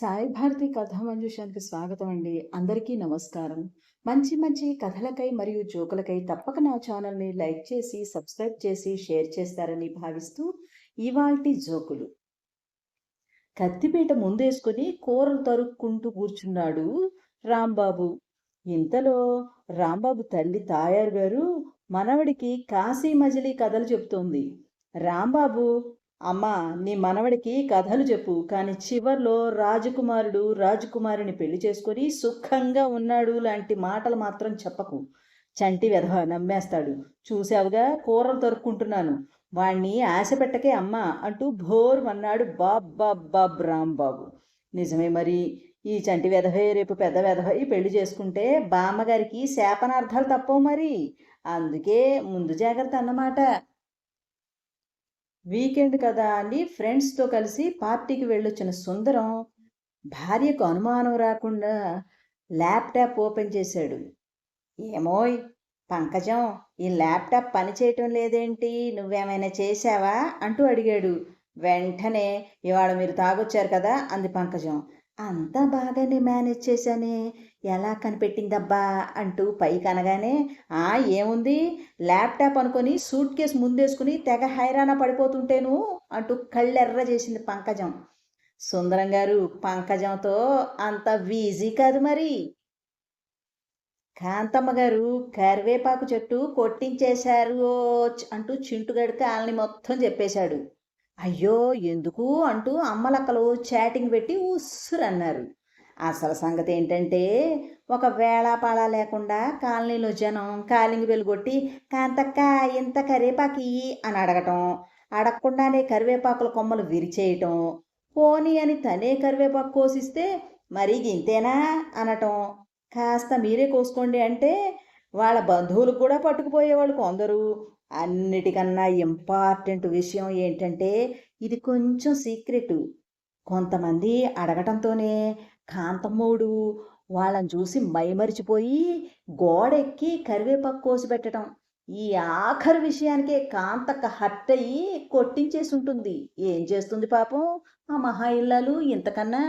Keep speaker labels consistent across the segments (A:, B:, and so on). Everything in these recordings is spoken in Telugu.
A: సాయి భారతి కథా మంజుషానికి స్వాగతం అండి. అందరికీ నమస్కారం. మంచి మంచి కథలకై మరియు జోకులకై తప్పక నా ఛానల్ని లైక్ చేసి సబ్స్క్రైబ్ చేసి షేర్ చేస్తారని భావిస్తూ ఇవాల్టి జోకులు. కత్తిపీట ముందేసుకుని కూరలు తరుక్కుంటూ కూర్చున్నాడు రాంబాబు. ఇంతలో రాంబాబు తల్లి తాయారు గారు మనవడికి కాశీ మజిలీ కథలు చెబుతోంది రాంబాబు అమ్మా నీ మనవడికి కథలు చెప్పు. కానీ చివర్లో రాజకుమారుడు రాజకుమారిని పెళ్ళి చేసుకొని సుఖంగా ఉన్నాడు లాంటి మాటలు మాత్రం చెప్పకు. చంటి వెధవ నమ్మేస్తాడు. చూసావుగా కూరలు తరుక్కుంటున్నాను. వాణ్ణి ఆశ పెట్టకే అమ్మా అంటూ భోర్ అన్నాడు బాబ్బాబ్బాబ్ రాంబాబు. నిజమే మరి. ఈ చంటి వెధవే రేపు పెద్ద వెధవై పెళ్ళి చేసుకుంటే బామ్మగారికి శాపనార్థాలు తప్పవు మరి. అందుకే ముందు జాగ్రత్త అన్నమాట. వీకెండ్ కదా అని ఫ్రెండ్స్తో కలిసి పార్టీకి వెళ్ళొచ్చిన సుందరం భార్యకు అనుమానం రాకుండా ల్యాప్టాప్ ఓపెన్ చేశాడు. ఏమోయ్ పంకజం ఈ ల్యాప్టాప్ పని చేయటం లేదేంటి? నువ్వేమైనా చేశావా? అంటూ అడిగాడు. వెంటనే ఇవాళ మీరు తాగొచ్చారు కదా అంది పంకజం. అంతా బాగానే మేనేజ్ చేశానే. ఎలా కనిపెట్టిందబ్బా అంటూ పైకి అనగానే ఆ ఏముంది? ల్యాప్టాప్ అనుకొని సూట్ కేసు ముందేసుకుని తెగ హైరాణ పడిపోతుంటేను అంటూ కళ్ళెర్ర చేసింది పంకజం. సుందరం గారు పంకజంతో అంత వీజీ కాదు మరి. కాంతమ్మ గారు కరివేపాకు చెట్టు కొట్టించేశారు అంటూ చింటుగడికి వాళ్ళని మొత్తం చెప్పేశాడు. అయ్యో ఎందుకు అంటూ అమ్మలక్కలు చాటింగ్ పెట్టి ఉస్సురన్నారు. అసలు సంగతి ఏంటంటే ఒక వేళాపాళ లేకుండా కాలనీలో జనం కాలింగి వెలుగొట్టి కాంతక్క ఇంత కరివేపాకి అని అడగటం అడగకుండానే కరివేపాకుల కొమ్మలు విరిచేయటం పోనీ అని తనే కరివేపాకు కోసిస్తే మరి ఇంతేనా అనటం కాస్త మీరే కోసుకోండి అంటే వాళ్ళ బంధువులకు కూడా పట్టుకుపోయేవాళ్ళు కొందరు. అన్నిటికన్నా ఇంపార్టెంట్ విషయం ఏంటంటే ఇది కొంచెం సీక్రెట్ కొంతమంది అడగటంతోనే కాంతమ్మోడు వాళ్ళని చూసి మైమరిచిపోయి గోడెక్కి కరివేపాకు కోసి పెట్టడం. ఈ ఆఖరి విషయానికే కాంతక్క హట్ అయ్యి కొట్టించేసి ఉంటుంది. ఏం చేస్తుంది పాపం? ఆ మహా ఇల్లాలు ఇంతకన్నా?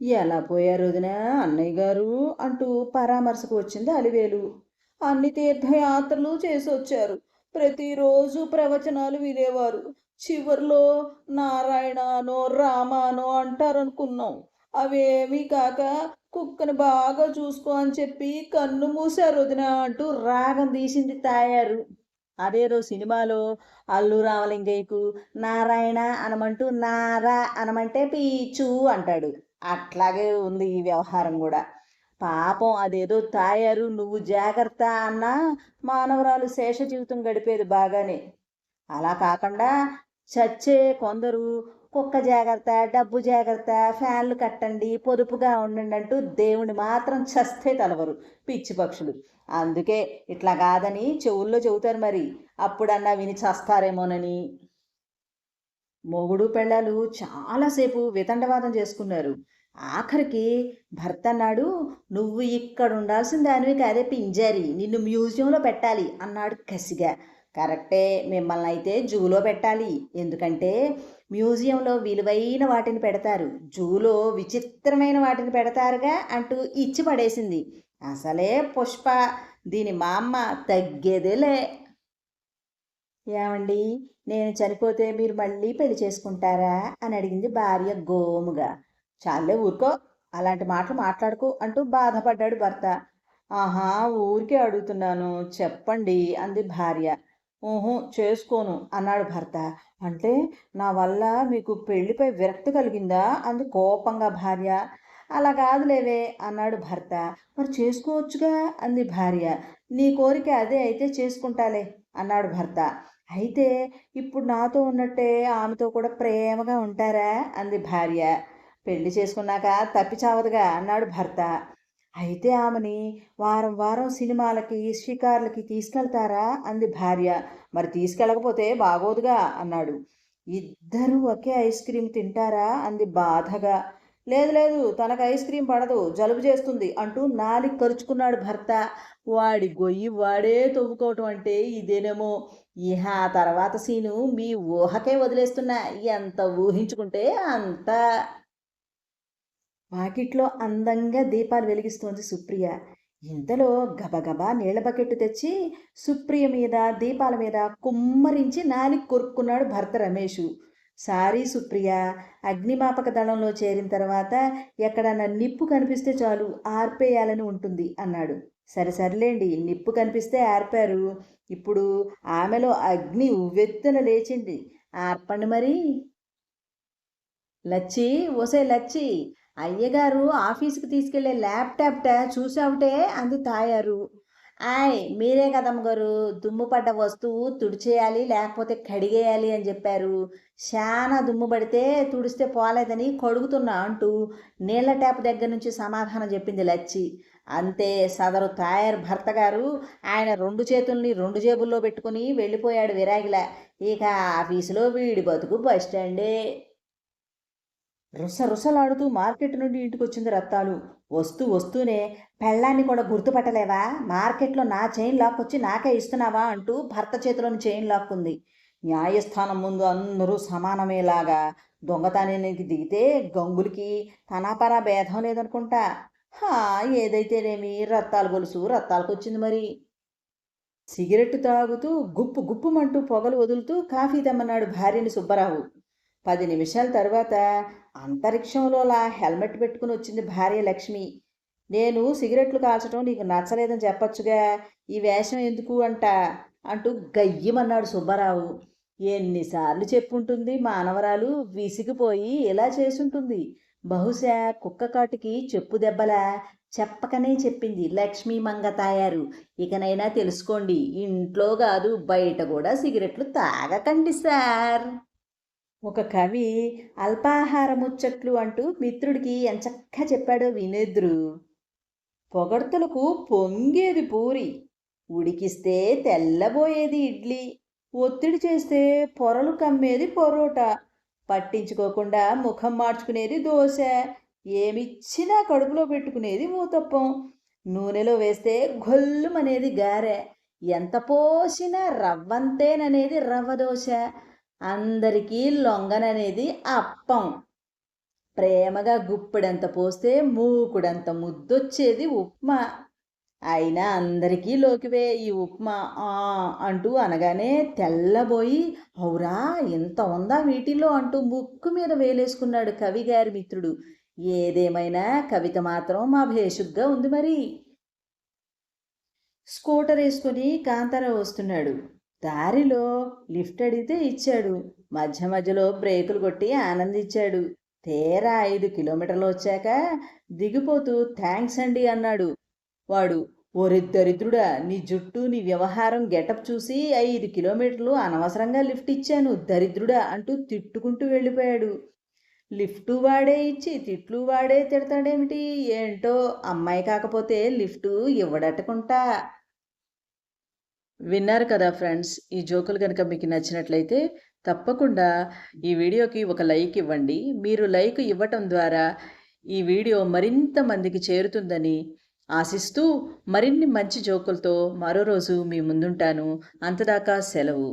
A: ఎలా పోయారు వదిన అన్నయ్య గారు? అంటూ పరామర్శకు వచ్చింది అలివేలు. అన్ని తీర్థయాత్రలు చేసి వచ్చారు ప్రతిరోజు ప్రవచనాలు వినేవారు. చివరిలో నారాయణనో రామానో అంటారనుకున్నాం. అవేమీ కాక కుక్కని బాగా చూసుకో అని చెప్పి కన్ను మూసారు వదిన అంటూ రాగం తీసింది తాయారు. అదేదో సినిమాలో అల్లు రామలింగయ్యకు నారాయణ అనమంటూ నారా అనమంటే పీచు అంటాడు. అట్లాగే ఉంది ఈ వ్యవహారం కూడా. పాపం అదేదో తాయారు నువ్వు జాగ్రత్త అన్నా మానవరాలు శేష జీవితం గడిపేది బాగానే. అలా కాకుండా చచ్చే కొందరు కుక్క జాగ్రత్త డబ్బు జాగ్రత్త ఫ్యాన్లు కట్టండి పొదుపుగా ఉండండి అంటూ దేవుని మాత్రం చస్తే తలవరు పిచ్చి పక్షులు. అందుకే ఇట్లా కాదని చెవుల్లో చెబుతారు మరి. అప్పుడన్నా విని చస్తారేమోనని. మొగుడు పెళ్ళాలు చాలాసేపు వితండవాదం చేసుకున్నారు. ఆఖరికి భర్త అన్నాడు నువ్వు ఇక్కడ ఉండాల్సిన దానివి కాదే పింజారి నిన్ను మ్యూజియంలో పెట్టాలి అన్నాడు కసిగా. కరెక్టే మిమ్మల్ని అయితే జూలో పెట్టాలి. ఎందుకంటే మ్యూజియంలో విలువైన వాటిని పెడతారు. జూలో విచిత్రమైన వాటిని పెడతారుగా అంటూ ఇచ్చి పడేసింది. అసలే పుష్ప దీని మా అమ్మ తగ్గేదేలే. ఏమండి నేను చనిపోతే మీరు మళ్ళీ పెళ్ళి చేసుకుంటారా? అని అడిగింది భార్య గోముగా. చాలే ఊరుకో. అలాంటి మాటలు మాట్లాడుకో అంటూ బాధపడ్డాడు భర్త. ఆహా ఊరికే అడుగుతున్నాను. చెప్పండి అంది భార్య. ఊహు చేసుకోను అన్నాడు భర్త. అంటే నా వల్ల మీకు పెళ్ళిపై విరక్తి కలిగిందా? అంది కోపంగా భార్య. అలా కాదులేవే అన్నాడు భర్త. మరి చేసుకోవచ్చుగా? అంది భార్య. నీ కోరిక అదే అయితే చేసుకుంటాలే అన్నాడు భర్త. అయితే ఇప్పుడు నాతో ఉన్నట్టే ఆమెతో కూడా ప్రేమగా ఉంటారా? అంది భార్య. పెళ్ళి చేసుకున్నాక తప్పిచావదుగా అన్నాడు భర్త. అయితే ఆమెని వారం వారం సినిమాలకి షికార్లకి తీసుకెళ్తారా? అంది భార్య. మరి తీసుకెళ్ళకపోతే బాగోదుగా అన్నాడు. ఇద్దరూ ఒకే ఐస్ క్రీమ్ తింటారా? అంది బాధగా. లేదు లేదు తనకు ఐస్ క్రీమ్ పడదు జలుబు చేస్తుంది అంటూ నాలికి కరుచుకున్నాడు భర్త. వాడి గొయ్యి వాడే తవ్వుకోవటం అంటే ఇదేనేమో. ఇహ ఆ తర్వాత సీను మీ ఊహకే వదిలేస్తున్నా. ఎంత ఊహించుకుంటే అంత. వాకిట్లో అందంగా దీపాలు వెలిగిస్తోంది సుప్రియ. ఇంతలో గబగబా నీళ్ళ బకెట్టు తెచ్చి సుప్రియ మీద దీపాల మీద కుమ్మరించి నాలికి కొరుక్కున్నాడు భర్త రమేషు. సారీ సుప్రియ అగ్నిమాపక దళంలో చేరిన తర్వాత ఎక్కడన్నా నిప్పు కనిపిస్తే చాలు ఆర్పేయాలని ఉంటుంది అన్నాడు. సరే సర్లేండి నిప్పు కనిపిస్తే ఆర్పారు. ఇప్పుడు ఆమెలో అగ్ని ఉవ్వెత్తున లేచింది. ఆర్పండి మరి. లచ్చి ఓసే లచ్చి. అయ్యగారు ఆఫీస్కి తీసుకెళ్ళే ల్యాప్టాప్ చూసావుటే అంది తాయారు. ఆయ్ మీరే కదమ్మ గారు దుమ్ము పడ్డ వస్తువు తుడిచేయాలి లేకపోతే కడిగేయాలి అని చెప్పారు. చాలా దుమ్ము పడితే తుడిస్తే పోలేదని కడుగుతున్నా అంటూ నీళ్ళ ట్యాప్ దగ్గర నుంచి సమాధానం చెప్పింది లచ్చి. అంతే సదరు తాయర్ భర్త గారు ఆయన రెండు చేతుల్ని రెండు జేబుల్లో పెట్టుకుని వెళ్ళిపోయాడు విరాగిలా. ఇక ఆఫీసులో వీడి బతుకు బస్ స్టాండే రుస రుసలాడుతూ మార్కెట్ నుండి ఇంటికి వచ్చింది రత్తాలు. వస్తూ వస్తూనే పెళ్ళాన్ని కూడా గుర్తుపట్టలేవా? మార్కెట్లో నా చైన్ లాక్కొచ్చి నాకే ఇస్తున్నావా అంటూ భర్త చేతిలోని చైన్ లాక్కుంది. న్యాయస్థానం ముందు అందరూ సమానమేలాగా దొంగతనానికి దిగితే గంగులకి తనాపరా భేదం లేదనుకుంటా. హా ఏదైతేనేమి? రత్తాలు గొలుసు రత్తాలకు వచ్చింది మరి. సిగరెట్ తాగుతూ గుప్పు గుప్పుమంటూ పొగలు వదులుతూ కాఫీ తెమ్మన్నాడు భార్యని సుబ్బరావు. పది నిమిషాల తర్వాత అంతరిక్షంలోలా హెల్మెట్ పెట్టుకుని వచ్చింది భార్య లక్ష్మి. నేను సిగరెట్లు కాల్చడం నీకు నచ్చలేదని చెప్పొచ్చుగా ఈ వేషం ఎందుకు అంట? అంటూ గయ్యమన్నాడు సుబ్బారావు. ఎన్నిసార్లు చెప్పుంటుంది మానవరాలు విసిగిపోయి ఇలా చేసుంటుంది. బహుశా కుక్క కాటుకి చెప్పు దెబ్బలా చెప్పకనే చెప్పింది లక్ష్మీ మంగ తాయారు. ఇకనైనా తెలుసుకోండి ఇంట్లో కాదు బయట కూడా సిగరెట్లు తాగకండి సార్. ఒక కవి అల్పాహార ముచ్చట్లు అంటూ మిత్రుడికి ఎంచక్కా చెప్పాడో వినేద్రు. పొగడ్తలకు పొంగేది పూరి ఉడికిస్తే తెల్లబోయేది ఇడ్లీ ఒత్తిడి చేస్తే పొరలు కమ్మేది పొరోటా పట్టించుకోకుండా ముఖం మార్చుకునేది దోశ ఏమిచ్చినా కడుపులో పెట్టుకునేది ఊతప్పం నూనెలో వేస్తే గొల్లుమనేది గారె ఎంత పోసినా రవ్వంతేననేది రవ్వ దోశ అందరికీ లొంగననేది అప్పం. ప్రేమగా గుప్పెడంత పోస్తే మూకుడంత ముద్దొచ్చేది ఉప్మా. అయినా అందరికీ లోకివే ఈ ఉప్మా. ఆ అంటూ అనగానే తెల్లబోయి అవురా ఇంత ఉందా వీటిల్లో? అంటూ ముక్కు మీద వేలేసుకున్నాడు కవిగారి మిత్రుడు. ఏదేమైనా కవిత మాత్రం మా భేషుగ్గా ఉంది మరి. స్కూటర్ వేసుకుని కాంతారావు వస్తున్నాడు. దారిలో లిఫ్ట్ అడిగితే ఇచ్చాడు. మధ్య మధ్యలో బ్రేకులు కొట్టి ఆనందించాడు. తేరా ఐదు కిలోమీటర్లు వచ్చాక దిగిపోతూ థ్యాంక్స్ అండి అన్నాడు. వాడు ఓరి దరిద్రుడా నీ జుట్టు నీ వ్యవహారం గెటప్ చూసి ఐదు కిలోమీటర్లు అనవసరంగా లిఫ్ట్ ఇచ్చాను. దరిద్రుడా అంటూ తిట్టుకుంటూ వెళ్ళిపోయాడు. లిఫ్టు వాడే ఇచ్చి తిట్లు వాడే తిడతాడేమిటి? ఏంటో అమ్మాయి కాకపోతే లిఫ్టు ఇవ్వడట్టుకుంటా విన్నారు కదా ఫ్రెండ్స్ ఈ జోకులు కనుక మీకు నచ్చినట్లయితే తప్పకుండా ఈ వీడియోకి ఒక లైక్ ఇవ్వండి. మీరు లైక్ ఇవ్వటం ద్వారా ఈ వీడియో మరింత మందికి చేరుతుందని ఆశిస్తూ మరిన్ని మంచి జోకులతో మరో రోజు మీ ముందుంటాను. అంతదాకా సెలవు.